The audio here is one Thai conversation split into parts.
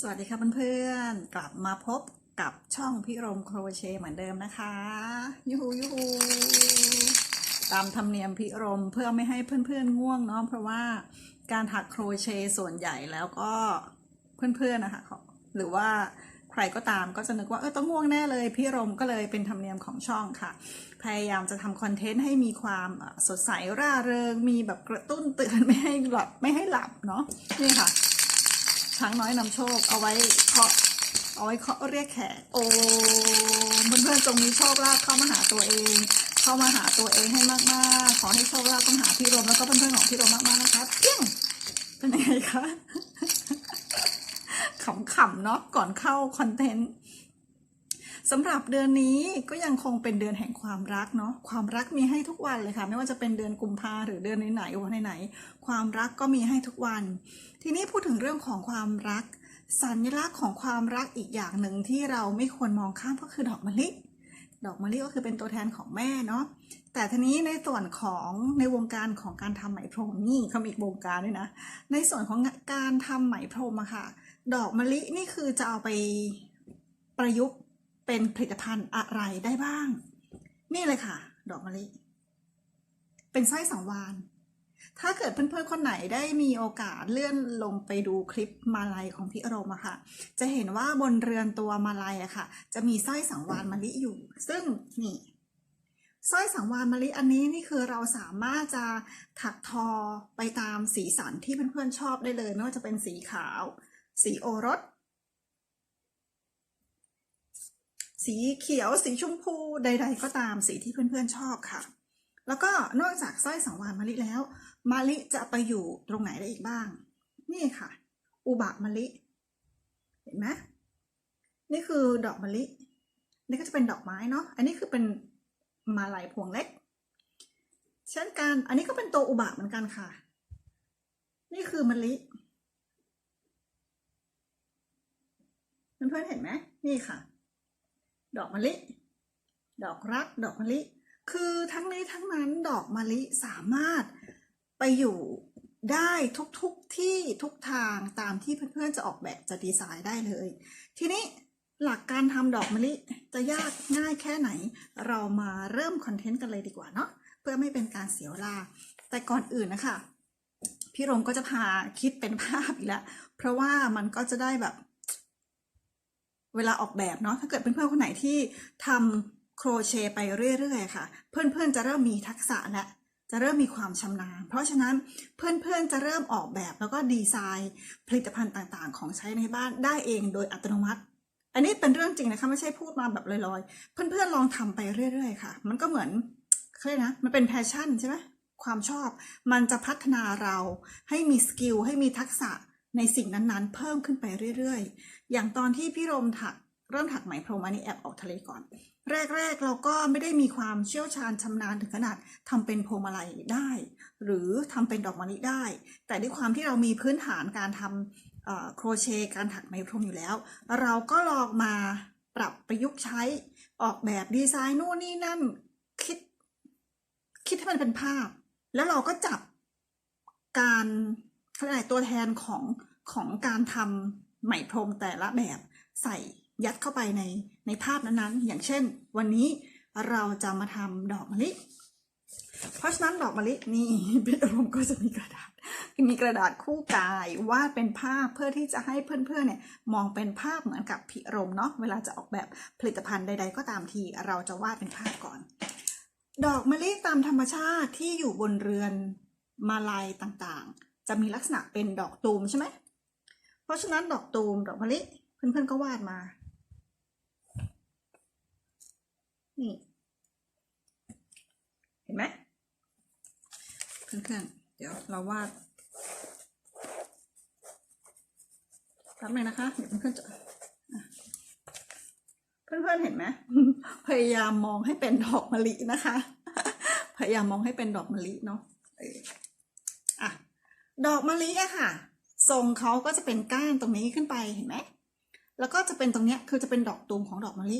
สวัสดีค่ะเพื่อนๆ กลับมาพบกับช่องพี่รมโครเชต์เหมือนเดิมนะคะ ยูฮูยูฮูตามธรรมเนียมพี่รมเพื่อไม่ให้เพื่อนๆง่วงเนาะเพราะว่าการถักโครเชต์ส่วนใหญ่แล้วก็เพื่อนๆนะคะหรือว่าใครก็ตามก็จะนึกว่าเออต้องง่วงแน่เลยพี่รมก็เลยเป็นธรรมเนียมของช่องค่ะ พยายามจะทำคอนเทนต์ให้มีความสดใสร่าเริง มีแบบกระตุ้นเตือนไม่ให้หลับไม่ให้หลับเนาะนี่ค่ะ ช้างน้อยนำโชค เอาไว้เคาะเอาไว้เคาะเรียกแขกโอ้เพื่อนๆจงมีโชคลาภเข้ามาหาตัวเอง เข้ามาหาตัวเองให้มากๆ ขอให้โชคลาภต้องหาพี่รมแล้วก็เพื่อนๆของพี่รมมากๆนะคะเพียงเป็นยังไงคะขำๆเนาะก่อนเข้าคอนเทนต์ สำหรับเดือนนี้ก็ยังคงเป็นเดือนแห่งความรักเนาะความรักมีให้ทุกวันเลยค่ะ ไม่ว่าจะเป็นเดือนกุมภาหรือเดือนไหนๆวันไหนๆความรักก็มีให้ทุกวัน ทีนี้พูดถึงเรื่องของความรัก สัญลักษณ์ของความรักอีกอย่างหนึ่งที่เราไม่ควรมองข้ามก็คือดอกมะลิดอกมะลิก็คือเป็นตัวแทนของแม่เนาะ แต่ทีนี้ในส่วนของในวงการของการทำไหมพรมนี่เขามีอีกวงการด้วยนะ ในส่วนของการทำไหมพรมอะค่ะ ดอกมะลินี่คือจะเอาไปประยุกต์ เป็นผลิตภัณฑ์อะไรได้บ้าง นี่เลยค่ะ ดอกมะลิ เป็นสร้อยสังวานถ้าเกิดเพื่อนๆคนไหนได้มีโอกาสเลื่อนลงไปดูคลิปมาลัยของพี่อารมณ์อะค่ะ จะเห็นว่าบนเรือนตัวมาลัยอะค่ะ จะมีสร้อยสังวานมะลิอยู่ ซึ่งนี่สร้อยสังวานมะลิอันนี้นี่คือเราสามารถจะถักทอไปตามสีสันที่เพื่อนๆชอบได้เลยไม่ว่าจะเป็นสีขาว สีโอรส สีเขียวสีชมพูใด ๆ ก็ตามสีที่เพื่อนๆชอบค่ะ แล้วก็นอกจากสร้อยสังวานมะลิแล้วมะลิจะไปอยู่ตรงไหนได้อีกบ้าง นี่ค่ะ อุบะมะลิ เห็นไหมนี่คือดอกมะลิ นี่ก็จะเป็นดอกไม้เนาะอันนี้คือเป็นมาลัยพวงเล็ก เช่นกันอันนี้ก็เป็นตัวอุบะเหมือนกันค่ะ นี่คือมะลิเพื่อนๆเห็นไหมนี่ค่ะ ดอกมะลิ ดอกรัก ดอกมะลิ คือทั้งนี้ทั้งนั้นดอกมะลิสามารถไปอยู่ได้ทุกๆที่ทุกทางตามที่เพื่อนๆจะออกแบบจะดีไซน์ได้เลย ทีนี้หลักการทำดอกมะลิจะยากง่ายแค่ไหน เรามาเริ่มคอนเทนต์กันเลยดีกว่าเนาะเพื่อไม่เป็นการเสียเวลา แต่ก่อนอื่นนะคะ พี่รมก็จะพาคิดเป็นภาพอีกแล้ว เพราะว่ามันก็จะได้แบบ เวลาออกแบบเนาะถ้าเกิดเพื่อนๆคนไหนที่ทำโครเชต์ไปเรื่อยๆค่ะ เพื่อนๆจะเริ่มมีทักษะและจะเริ่มมีความชำนาญ เพราะฉะนั้นเพื่อนๆจะเริ่มออกแบบแล้วก็ดีไซน์ผลิตภัณฑ์ต่างๆ ของใช้ในบ้านได้เองโดยอัตโนมัติ อันนี้เป็นเรื่องจริงนะคะไม่ใช่พูดมาแบบลอยๆ เพื่อนๆลองทำไปเรื่อย ๆ ค่ะ มันก็เหมือนเคยนะมันเป็นแพชชั่นใช่ไหมความชอบ มันจะพัฒนาเราให้มีสกิลให้มีทักษะ ในสิ่งนั้นๆ เพิ่มขึ้นไปเรื่อยๆ อย่างตอนที่พี่รมถักเริ่มถักไหมพรมอันนี้แอบออกทะเลก่อน แรกๆ เราก็ไม่ได้มีความเชี่ยวชาญชำนาญถึงขนาดทำเป็นพวงมาลัยได้ หรือทำเป็นดอกมะลิได้ แต่ด้วยความที่เรามีพื้นฐานการทำโครเชต์การถักไหมพรมอยู่แล้ว เราก็ลองมาปรับประยุกต์ใช้ออกแบบดีไซน์นู่นนี่นั่นคิดคิดให้มันเป็นภาพ แล้วเราก็จับการ เขาเรียกอะไรตัวแทนของของการทำไหมพรมแต่ละแบบใส่ยัดเข้าไปในในภาพนั้นๆ อย่างเช่น วันนี้เราจะมาทำดอกมะลิ เพราะฉะนั้นดอกมะลินี่พี่อารมณ์ก็จะมีกระดาษ มีกระดาษคู่กายวาดเป็นภาพเพื่อที่จะให้เพื่อนๆเนี่ยมองเป็นภาพเหมือนกับพิรมเนาะเวลาจะออกแบบผลิตภัณฑ์ใด ๆ ก็ตามทีเราจะวาดเป็นภาพก่อน ดอกมะลิตามธรรมชาติที่อยู่บนเรือนมาลัยต่างๆ จะมีลักษณะเป็นดอกตูมใช่ไหม เพราะฉะนั้นดอกตูมดอกมะลิเพื่อนๆก็วาดมา นี่ เห็นไหมเพื่อนๆ เดี๋ยวเราวาดแป๊บนึงนะคะ เดี๋ยวเพื่อนๆจะอะเพื่อนๆเห็นไหมพยายามมองให้เป็นดอกมะลินะคะ พยายามมองให้เป็นดอกมะลิเนาะ ดอกมะลิอะค่ะ ทรงเขาก็จะเป็นก้านตรงนี้ขึ้นไปเห็นไหมแล้วก็จะเป็นตรงเนี้ยคือจะเป็นดอกตูมของดอกมะลิ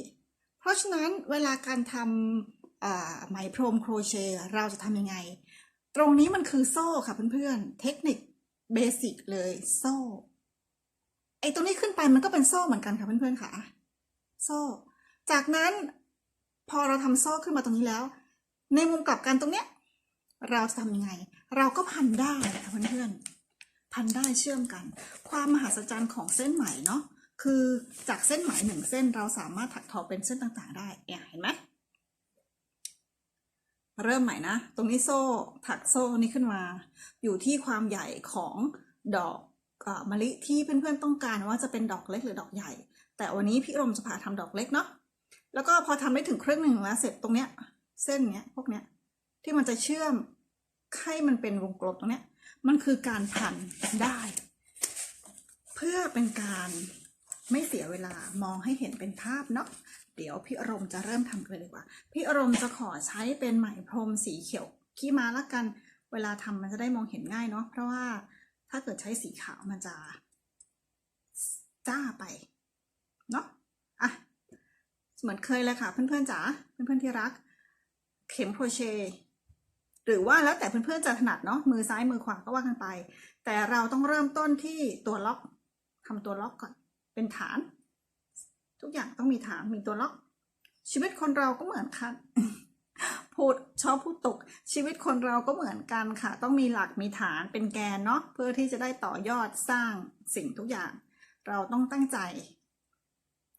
เพราะฉะนั้นเวลาการทำอ่าไหมพรมโครเชต์เราจะทำยังไง ตรงนี้มันคือโซ่ค่ะเพื่อนๆ เทคนิคเบสิกเลยโซ่ ไอ้ตรงนี้ขึ้นไปมันก็เป็นโซ่เหมือนกันค่ะเพื่อนๆค่ะ โซ่ จากนั้นพอเราทำโซ่ขึ้นมาตรงนี้แล้ว ในมุมกลับกันตรงเนี้ย เราจะทำยังไง เราก็พันได้ค่ะเพื่อนๆพันได้เชื่อมกัน ความมหัศจรรย์ของเส้นไหมเนาะคือจากเส้นไหมหนึ่งเส้นเราสามารถถักทอเป็นเส้นต่างๆ ได้เนี่ยเห็นไหมเริ่มใหม่นะ ตรงนี้โซ่ถักโซ่นี้ขึ้นมา อยู่ที่ความใหญ่ของดอกอมะลิที่เพื่อนๆต้องการว่าจะเป็นดอกเล็กหรือดอกใหญ่ แต่วันนี้พี่รมจะพาทำดอกเล็กเนาะแล้วก็พอทำได้ถึงครึ่งหนึ่งแล้วเสร็จตรงเนี้ย เส้นเนี้ยพวกเนี้ยที่มันจะเชื่อม ให้มันเป็นวงกลมตรงนี้มันคือการพันได้ เพื่อเป็นการไม่เสียเวลามองให้เห็นเป็นภาพเนาะเดี๋ยวพี่อารมณ์จะเริ่มทำกันเลยดีกว่า พี่อารมณ์จะขอใช้เป็นไหมพรมสีเขียวขี้ม้าละกัน เวลาทำมันจะได้มองเห็นง่ายเนาะเพราะว่าถ้าเกิดใช้สีขาวมันจะจ้าไปเนาะอะเหมือนเคยเลยค่ะ เพื่อนๆจ๋าเพื่อนๆที่รัก เข็มโครเชต์ หรือว่าแล้วแต่เพื่อนๆจะถนัดเนาะมือซ้ายมือขวาก็ว่ากันไป แต่เราต้องเริ่มต้นที่ตัวล็อกทำตัวล็อกก่อน เป็นฐาน ทุกอย่างต้องมีฐานมีตัวล็อก ชีวิตคนเราก็เหมือนกันพูดชอบพูดตกชีวิตคนเราก็เหมือนกันค่ะ ต้องมีหลักมีฐานเป็นแกนเนาะเพื่อที่จะได้ต่อยอดสร้างสิ่งทุกอย่าง เราต้องตั้งใจ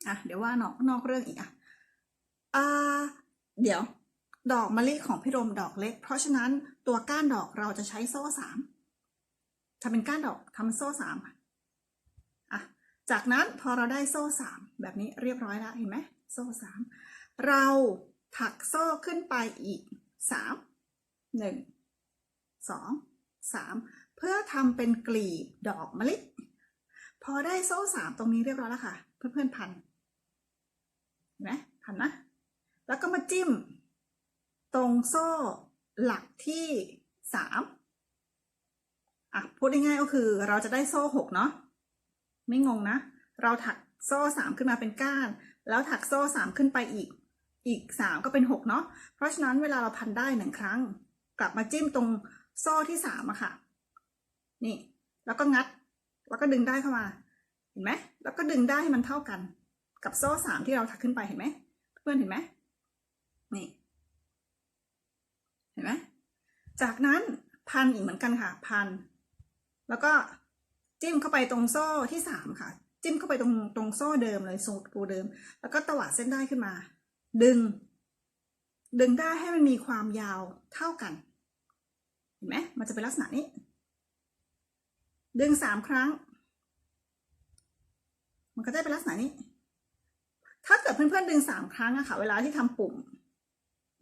อะเดี๋ยวว่านอกนอกเรื่องอีกอะอ่าเดี๋ยว ดอกมะลิของพี่รมดอกเล็ก เพราะฉะนั้นตัวก้านดอกเราจะใช้โซ่สามทำเป็นก้านดอกทำโซ่สามอะจากนั้นพอเราได้โซ่สามแบบนี้เรียบร้อยแล้วเห็นไหมโซ่สามเราถักโซ่ขึ้นไปอีกสามหนึ่งสองสามเพื่อทำเป็นกลีบดอกมะลิพอได้โซ่สามตรงนี้เรียบร้อยแล้วค่ะ เพื่อนๆพันเห็นไหมพันนะ แล้วก็มาจิ้ม ตรงโซ่หลักที่สามอะพูดง่ายๆก็คือเราจะได้โซ่หกเนาะไม่งงนะ เราถักโซ่สามขึ้นมาเป็นก้าน แล้วถักโซ่สามขึ้นไปอีก อีกสามก็เป็นหกเนาะเพราะฉะนั้นเวลาเราพันได้หนึ่งครั้ง กลับมาจิ้มตรงโซ่ที่สามอะค่ะ นี่ แล้วก็งัด แล้วก็ดึงได้เข้ามา เห็นไหมแล้วก็ดึงได้ให้มันเท่ากัน กับโซ่สามที่เราถักขึ้นไปเห็นไหมเพื่อนเห็นไหมนี่ เห็นไหมจากนั้นพันอีกเหมือนกันค่ะพัน แล้วก็จิ้มเข้าไปตรงโซ่ที่สามค่ะ จิ้มเข้าไปตรงตรงโซ่เดิมเลยโซ่ปูเดิม แล้วก็ตวัดเส้นได้ขึ้นมา ดึง ดึงได้ให้มันมีความยาวเท่ากัน เห็นไหมมันจะเป็นลักษณะนี้ ดึงสามครั้ง มันก็ได้เป็นลักษณะนี้ ถ้าเกิดเพื่อนๆดึงสามครั้งอะค่ะ เวลาที่ทำปุ่ม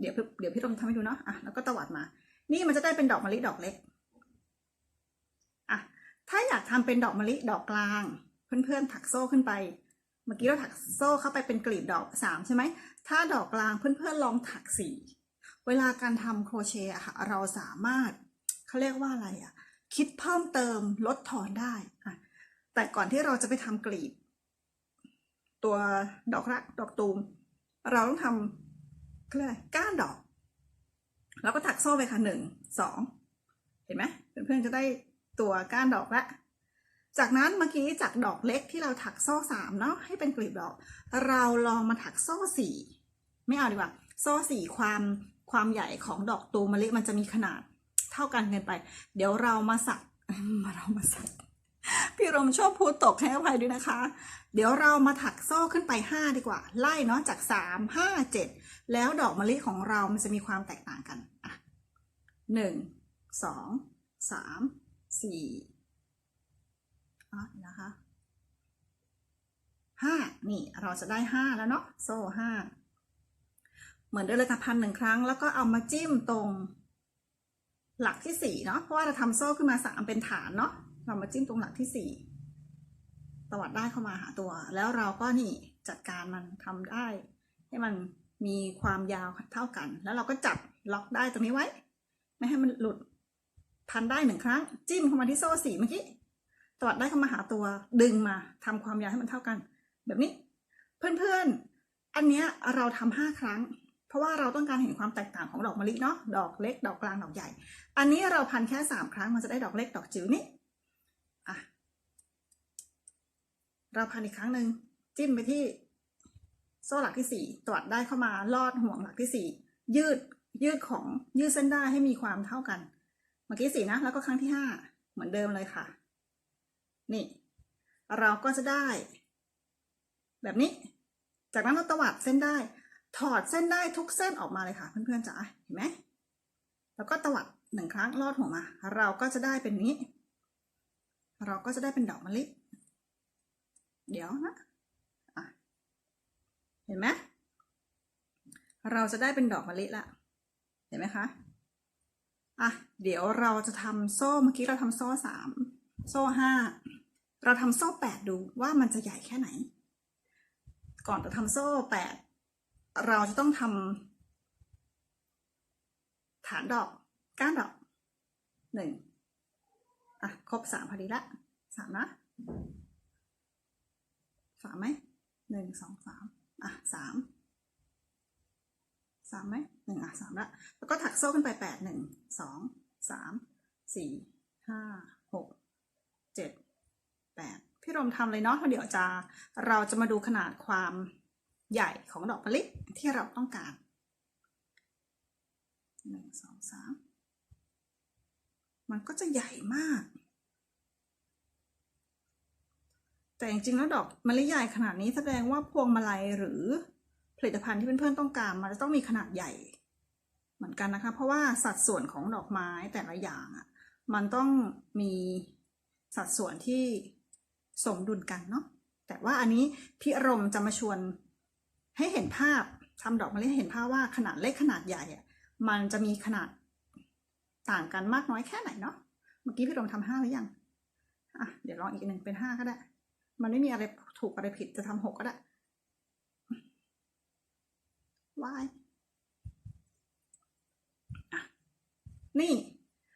เดี๋ยวเดี๋ยวพี่รมทำให้ดูเนาะอะแล้วก็ตวัดมา นี่มันจะได้เป็นดอกมะลิดอกเล็กอะถ้าอยากทำเป็นดอกมะลิดอกกลาง เพื่อนๆถักโซ่ขึ้นไป เมื่อกี้เราถักโซ่เข้าไปเป็นกลีบดอกสามใช่ไหมถ้าดอกกลางเพื่อนๆลองถักสี่เวลาการทำโครเชต์ค่ะเราสามารถเขาเรียกว่าอะไรอะคิดเพิ่มเติมลดทอนได้อะแต่ก่อนที่เราจะไปทำกลีบ ตัวดอกรักดอกตูม เราต้องทำ กอะไรก้านดอก แล้วก็ถักโซ่ไปค่ะหนึ่งสองเห็นไหมเพื่อนๆจะได้ตัวก้านดอกละจากนั้นเมื่อกี้จากดอกเล็กที่เราถักโซ่สามเนาะให้เป็นกลีบดอก เราลองมาถักโซ่สี่ไม่เอาดีกว่า โซ่สี่ความความใหญ่ของดอกตูมมะลิมันจะมีขนาดเท่ากันเกินไป เดี๋ยวเรามาสักมาเรามาสัก พี่รมชอบพูดตกให้อภัยด้วยนะคะ เดี๋ยวเรามาถักโซ่ขึ้นไปห้าดีกว่า ไล่เนาะจากสามห้าเจ็ดแล้วดอกมะลิของเรามันจะมีความแตกต่างกันอะหนึ่งสองสามสี่อะนะคะห้านี่เราจะได้ห้าแล้วเนาะโซ่ห้าเหมือนเดิมเลยค่ะพันหนึ่งครั้ง แล้วก็เอามาจิ้มตรงหลักที่สี่เนาะเพราะว่าเราทำโซ่ขึ้นมาสามเป็นฐานเนาะ เรามาจิ้มตรงหลักที่สี่ตวัดได้เข้ามาหาตัว แล้วเราก็นี่จัดการมันทำได้ ให้มันมีความยาวเท่ากัน แล้วเราก็จับล็อกได้ตรงนี้ไว้ ไม่ให้มันหลุดพันได้หนึ่งครั้ง จิ้มเข้ามาที่โซ่สี่เมื่อกี้ตวัดได้เข้ามาหาตัวดึงมาทำความยาวให้มันเท่ากัน แบบนี้ เพื่อนๆ อันเนี้ยเราทำห้าครั้ง เพราะว่าเราต้องการเห็นความแตกต่างของดอกมะลิเนาะดอกเล็ก ดอกกลางดอกใหญ่ อันนี้เราพันแค่สามครั้งมันจะได้ดอกเล็กดอกจิ๋วนี่ อะ เราพันอีกครั้งหนึ่งจิ้มไปที่โซ่หลักที่สี่ตวัดได้เข้ามาลอดห่วงหลักที่สี่ยืดยืดของยืดเส้นได้ให้มีความเท่ากัน เมื่อกี้สี่นะ แล้วก็ครั้งที่ห้าเหมือนเดิมเลยค่ะ นี่ เราก็จะได้ แบบนี้ จากนั้นเราตวัดเส้นได้ ถอดเส้นได้ทุกเส้นออกมาเลยค่ะ เพื่อนๆจ๋าเห็นไหมแล้วก็ตวัดหนึ่งครั้งลอดหัวมา เราก็จะได้เป็นนี้ เราก็จะได้เป็นดอกมะลิ เดี๋ยวนะะเห็นไหมเราจะได้เป็นดอกมะลิละเห็นไหมคะอะเดี๋ยวเราจะทำโซ่เมื่อกี้เราทำโซ่สามโซ่ห้าเราทำโซ่แปดดูว่ามันจะใหญ่แค่ไหน ก่อนจะทำโซ่แปดเราจะต้องทำฐานดอกก้านดอกหนึ่ง อะครบสามพอดีละสามนะสามไหมหนึ่งสองสามอะสามสามไหมหนึ่งอะสามละแล้วก็ถักโซ่ขึ้นไปแปดหนึ่งสองสามสี่ห้าหกเจ็ดแปดพี่รมทำเลยเนาะเดี๋ยวจะเราจะมาดูขนาดความใหญ่ของดอกมะลิที่เราต้องการหนึ่งสองสามมันก็จะใหญ่มาก แต่จริงๆแล้วดอกมะลิใหญ่ขนาดนี้แสดงว่าพวงมาลัยหรือผลิตภัณฑ์ที่เพื่อนๆต้องการมันจะต้องมีขนาดใหญ่ เหมือนกันนะคะ เพราะว่าสัดส่วนของดอกไม้แต่ละอย่างอะมันต้องมีสัดส่วนที่สมดุลกันเนาะแต่ว่าอันนี้พี่อารมณ์จะมาชวนให้เห็นภาพทำดอกมะลิหเห็นภาพว่าขนาดเล็กขนาดใหญ่อะมันจะมีขนาดต่างกันมากน้อยแค่ไหนเนาะเมื่อกี้พี่อารมณ์ทำห้าหรือยังอะเดี๋ยวลองอีกหนึ่งเป็นห้าก็ได้ มันไม่มีอะไรถูกอะไรผิดจะทำหกก็ได้วายอะนี่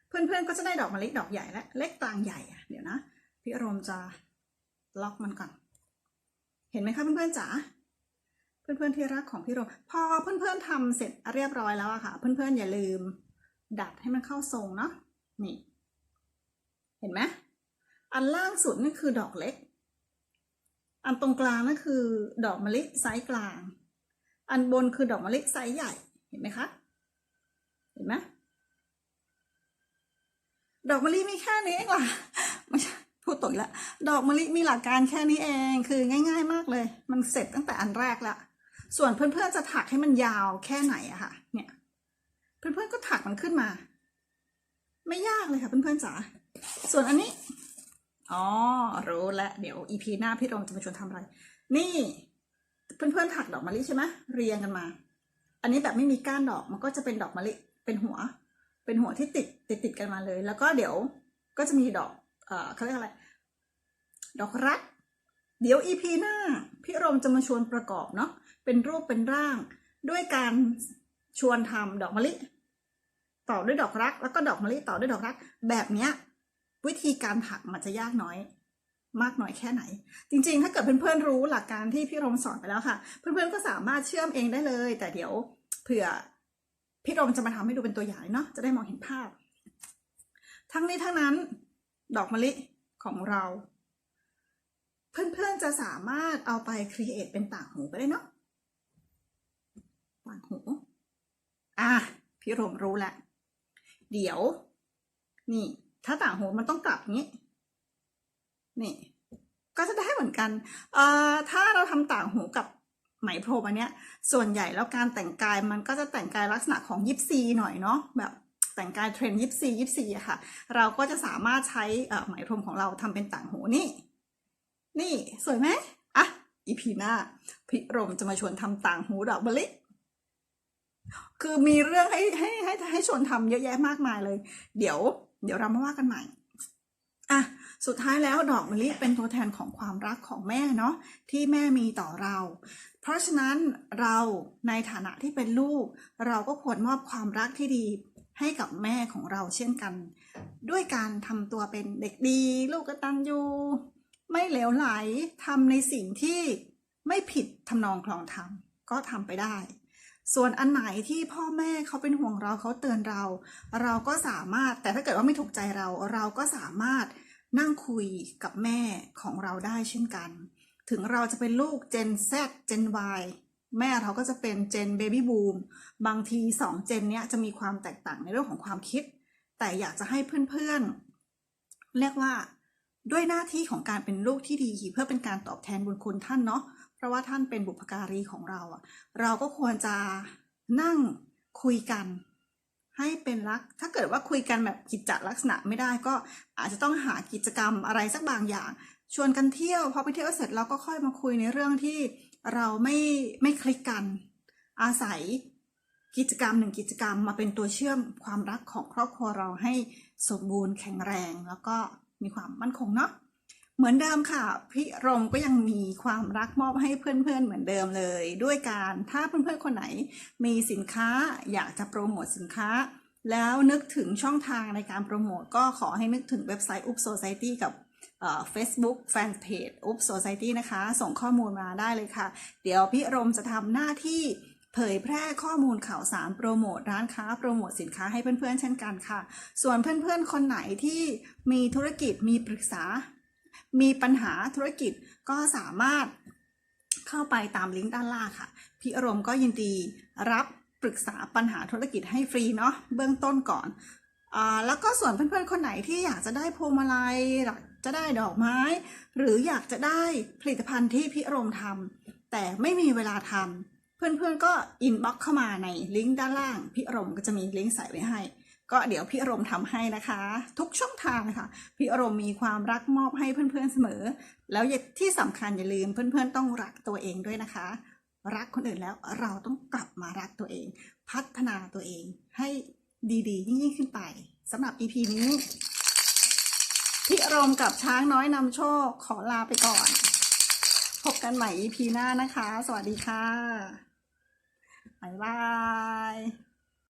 เพื่อนๆก็จะได้ดอกมะลิดอกใหญ่และเล็กกลางใหญ่เดี๋ยวนะพี่อารมณ์จะล็อกมันก่อน เห็นไหมคะเพื่อนๆจ๋าเพื่อนๆที่รักของพี่โรมพอเพื่อนๆทำเสร็จเรียบร้อยแล้วอะค่ะ เพื่อนๆอย่าลืม ดัดให้มันเข้าทรงเนาะนี่ เห็นไหมอันล่างสุดนี่คือดอกเล็ก อันตรงกลางนั่นคือดอกมะลิไซส์กลาง อันบนคือดอกมะลิไซส์ใหญ่ เห็นไหมคะ เห็นไหมดอกมะลิมีแค่นี้เองล่ะไม่ใช่พูดตกอีกแล้วดอกมะลิมีหลักการแค่นี้เอง คือง่าย ๆ มากเลย มันเสร็จตั้งแต่อันแรกละ ส่วนเพื่อนๆจะถักให้มันยาวแค่ไหนอะค่ะ เนี่ย เพื่อนๆก็ถักมันขึ้นมา ไม่ยากเลยค่ะเพื่อนๆจ๋า ส่วนอันนี้ อ๋อ รู้แล้วเดี๋ยวอีพีหน้าพี่รองจะมาชวนทำอะไร นี่ เพื่อนๆถักดอกมะลิใช่ไหมเรียงกันมา อันนี้แบบไม่มีก้านดอกมันก็จะเป็นดอกมะลิเป็นหัว เป็นหัวที่ติดติดติดกันมาเลย แล้วก็เดี๋ยวก็จะมีดอกเอ่อเขาเรียกอะไร ดอกรัก เดี๋ยวอีพีหน้า พี่รมจะมาชวนประกอบเนาะเป็นรูปเป็นร่าง ด้วยการชวนทำดอกมะลิ ต่อด้วยดอกรัก แล้วก็ดอกมะลิต่อด้วยดอกรัก แบบเนี้ย วิธีการถักมันจะยากน้อย มากน้อยแค่ไหน จริงๆ ถ้าเกิดเพื่อนๆรู้หลักการที่พี่รมสอนไปแล้วค่ะ เพื่อนๆก็สามารถเชื่อมเองได้เลย แต่เดี๋ยวเผื่อพี่รมจะมาทำให้ดูเป็นตัวอย่างเนาะจะได้มองเห็นภาพ ทั้งนี้ทั้งนั้นดอกมะลิของเรา เพื่อนๆจะสามารถเอาไปครีเอทเป็นต่างหูก็ได้เนาะต่างหูอะพี่รมรู้แล้วเดี๋ยว นี่ ถ้าต่างหูมันต้องกลับงนี้ นี่ ก็จะได้เหมือนกันเอ่อถ้าเราทำต่างหูกับไหมพรมอันเนี้ย ส่วนใหญ่แล้วการแต่งกายมันก็จะแต่งกายลักษณะของยิปซีหน่อยเนาะแบบแต่งกายเทรนด์ยิปซียิปซีอะค่ะ เราก็จะสามารถใช้เอ่อไหมพรมของเราทำเป็นต่างหูนี่ นี่สวยไหมอะอีพีหน้าพี่รมจะมาชวนทำต่างหูดอกมะลิคือมีเรื่องให้ให้ให้ให้ชวนทำเยอะแยะมากมายเลย เดี๋ยว เดี๋ยวเรามาว่ากันใหม่อะสุดท้ายแล้วดอกมะลิเป็นตัวแทนของความรักของแม่เนาะที่แม่มีต่อเรา เพราะฉะนั้นเราในฐานะที่เป็นลูก เราก็ควรมอบความรักที่ดีให้กับแม่ของเราเช่นกัน ด้วยการทำตัวเป็นเด็กดี ลูกกตัญญูไม่เหลวไหลทำในสิ่งที่ไม่ผิดทำนองคลองธรรมก็ทำไปได้ ส่วนอันไหนที่พ่อแม่เขาเป็นห่วงเราเขาเตือนเรา เราก็สามารถแต่ถ้าเกิดว่าไม่ถูกใจเรา เราก็สามารถนั่งคุยกับแม่ของเราได้เช่นกัน ถึงเราจะเป็นลูก Gen Z Gen Y แม่เราก็จะเป็น Gen Baby Boom บางทีสองเจนเนี้ยจะมีความแตกต่างในเรื่องของความคิด แต่อยากจะให้เพื่อนๆ เรียกว่าด้วยหน้าที่ของการเป็นลูกที่ดี เพื่อเป็นการตอบแทนบุญคุณท่านเนาะ เพราะว่าท่านเป็นบุพการีของเราอะเราก็ควรจะนั่งคุยกัน ให้เป็นรัก ถ้าเกิดว่าคุยกันแบบกิจจลักษณะไม่ได้ก็อาจจะต้องหากิจกรรมอะไรสักบางอย่าง ชวนกันเที่ยวพอไปเที่ยวเสร็จเราก็ค่อยมาคุยในเรื่องที่เราไม่ไม่คลิกกัน อาศัยกิจกรรมหนึ่งกิจกรรมมาเป็นตัวเชื่อมความรักของครอบครัวเราให้สมบูรณ์แข็งแรง แล้วก็มีความมั่นคงเนาะ เหมือนเดิมค่ะพี่รมก็ยังมีความรักมอบให้เพื่อนๆ เหมือนเดิมเลย ด้วยการถ้าเพื่อนๆ คนไหนมีสินค้าอยากจะโปรโมทสินค้า แล้วนึกถึงช่องทางในการโปรโมท ก็ขอให้นึกถึงเว็บไซต์ Up Society กับเฟซบุ๊กแฟนเพจ Up Society นะคะ ส่งข้อมูลมาได้เลยค่ะ เดี๋ยวพี่รมจะทำหน้าที่เผยแพร่ข้อมูลข่าวสารโปรโมทร้านค้าโปรโมทสินค้าให้เพื่อนๆเช่นกันค่ะ ส่วนเพื่อนๆคนไหนที่มีธุรกิจมีปรึกษา มีปัญหาธุรกิจก็สามารถเข้าไปตามลิงก์ด้านล่างค่ะ พี่อารมณ์ก็ยินดีรับปรึกษาปัญหาธุรกิจให้ฟรีเนาะเบื้องต้นก่อนอาแล้วก็ส่วนเพื่อนๆคนไหนที่อยากจะได้พวงมาลัยอยากจะได้ดอกไม้ หรืออยากจะได้ผลิตภัณฑ์ที่พี่อารมณ์ทำแต่ไม่มีเวลาทำเพื่อนๆก็อินบ็อกเข้ามาในลิงก์ด้านล่าง พี่อารมณ์ก็จะมีลิงก์ใส่ไว้ให้ ก็เดี๋ยวพี่อารมณ์ทำให้นะคะ ทุกช่องทางค่ะพี่อารมณ์มีความรักมอบให้เพื่อนๆเสมอ แล้วที่สำคัญอย่าลืมเพื่อนๆต้องรักตัวเองด้วยนะคะ รักคนอื่นแล้วเราต้องกลับมารักตัวเอง พัฒนาตัวเองให้ดีๆ ยิ่งขึ้นไปสำหรับ EP นี้พี่อารมณ์กับช้างน้อยนำโชคขอลาไปก่อน พบกันใหม่ EP หน้านะคะ สวัสดีค่ะบ๊ายบาย